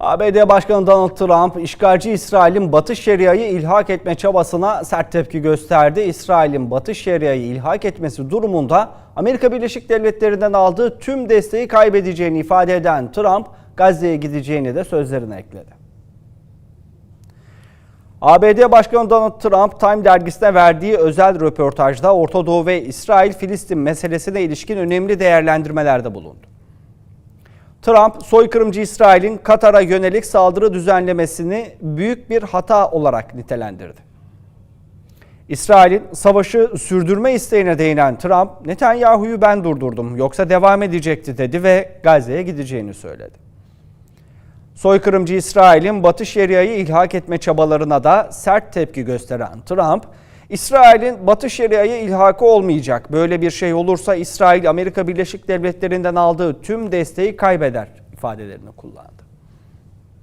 ABD Başkanı Donald Trump, işgalci İsrail'in Batı Şeria'yı ilhak etme çabasına sert tepki gösterdi. İsrail'in Batı Şeria'yı ilhak etmesi durumunda Amerika Birleşik Devletleri'nden aldığı tüm desteği kaybedeceğini ifade eden Trump, Gazze'ye gideceğini de sözlerine ekledi. ABD Başkanı Donald Trump Time dergisine verdiği özel röportajda Orta Doğu ve İsrail-Filistin meselesine ilişkin önemli değerlendirmelerde bulundu. Trump, soykırımcı İsrail'in Katar'a yönelik saldırı düzenlemesini büyük bir hata olarak nitelendirdi. İsrail'in savaşı sürdürme isteğine değinen Trump, Netanyahu'yu ben durdurdum yoksa devam edecekti dedi ve Gazze'ye gideceğini söyledi. Soykırımcı İsrail'in Batı Şeria'yı ilhak etme çabalarına da sert tepki gösteren Trump, İsrail'in Batı Şeria'yı ilhakı olmayacak. Böyle bir şey olursa İsrail Amerika Birleşik Devletleri'nden aldığı tüm desteği kaybeder ifadelerini kullandı.